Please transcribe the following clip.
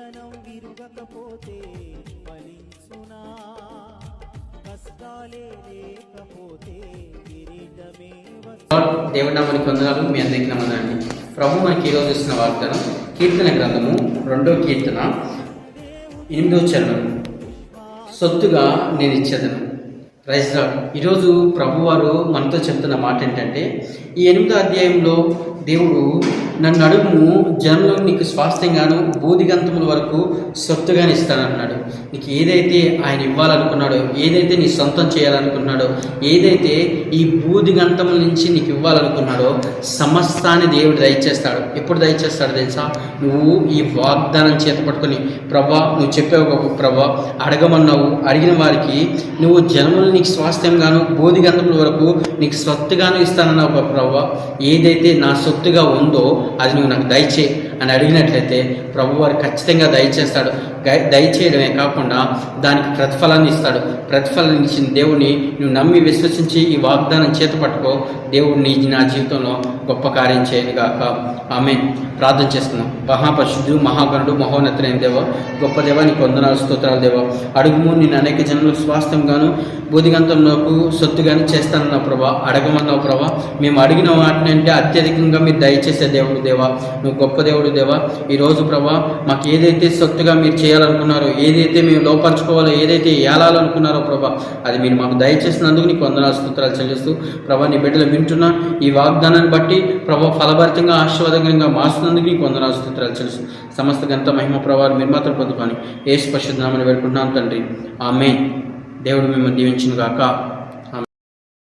విత్తనం విరుగకపోతే ఫలించునా? కష్టాలే లేకపోతే కిరీటమే వచ్చు లార్డ్ దేవుడి నామానికి వందనాలు మీ అందరికీ నమ్మదండి ప్రభు మనకి ఈరోజు ఇస్తున్న వాగ్దానం కీర్తన గ్రంథము రెండో కీర్తన. ఎనిమిదో చరణం. సొత్తుగా నేను ఇచ్చేదను. ప్రైజ్ ఈరోజు ప్రభువారు మనతో చెప్తున్న మాట ఏంటంటే ఈ ఎనిమిదో అధ్యాయంలో దేవుడు నన్ను అడుగును జనంలో నీకు స్వాస్థ్యంగాను బూదిగంతముల వరకు సొత్తుగానే ఇస్తానన్నాడు. నీకు ఏదైతే ఆయన ఇవ్వాలనుకున్నాడో ఏదైతే నీ సొంతం చేయాలనుకున్నాడో ఏదైతే ఈ బూదిగంతముల నుంచి నీకు ఇవ్వాలనుకున్నాడో సమస్తాన్ని దేవుడు దయచేస్తాడు. ఎప్పుడు దయచేస్తాడు తెలుసా? నువ్వు ఈ వాగ్దానం చేత పట్టుకొని ప్రభా నువ్వు చెప్పావు ఒక ప్రభా అడగమన్నావు అడిగిన వారికి నువ్వు జనముల నీకు స్వాస్థ్యంగాను బోధిగంధముల వరకు నీకు సొత్తుగాను ఇస్తానన్నావు ఒక ప్రభా ఏదైతే నా సొత్తుగా ఉందో అది నువ్వు నాకు దయచే అని అడిగినట్లయితే ప్రభువారు ఖచ్చితంగా దయచేస్తాడు. దయచేయడమే కాకుండా దానికి ప్రతిఫలాన్ని ఇస్తాడు. ప్రతిఫలం ఇచ్చిన దేవుని నువ్వు నమ్మి విశ్వసించి ఈ వాగ్దానం చేత పట్టుకో. దేవుడు నీ నా జీవితంలో గొప్ప కార్యం చేయను గాక ఆమె ప్రార్థన చేస్తున్నాం మహాపరిశుద్ధుడు మహాగణుడు మహోన్నతులైన దేవ గొప్ప దేవ నీకు వందనాలు స్తోత్రాలు దేవ. అడుగుము నేను అనేక జనులకు స్వాస్థ్యంగాను బుధిగంతంలోకు సొత్తుగాను చేస్తానన్న ప్రభా. అడగమన్నావు ప్రభా. మేము అడిగిన వాటిని అంటే అత్యధికంగా మీరు దయచేసే దేవుడు దేవా. నువ్వు గొప్ప దేవుడు దేవా ఈరోజు ప్రభా మాకు ఏదైతే సొత్తుగా మీరు చేయాలనుకున్నారో ఏదైతే మేము లోపరచుకోవాలో ఏదైతే ఏలాలనుకున్నారో ప్రభా అది మీరు మాకు దయచేసినందుకు నీకు వందనాలు స్తోత్రాలు చెల్లిస్తూ ప్రభా నీ బిడ్డలు వింటున్నా ఈ వాగ్దానాన్ని బట్టి ప్రభా ఫలభరితంగా ఆశీర్వాదకరంగా మార్చినందుకు నీకు వందనాలు స్తోత్రాలు చెల్లిస్తూ సమస్త గంత మహిమ ప్రభావం మీరు మాత్రం పొందుకొని ఏ స్పష్టనామని వేడుకుంటున్నాను తండ్రి. ఆమె దేవుడు మిమ్మల్ని దీవించిన గాక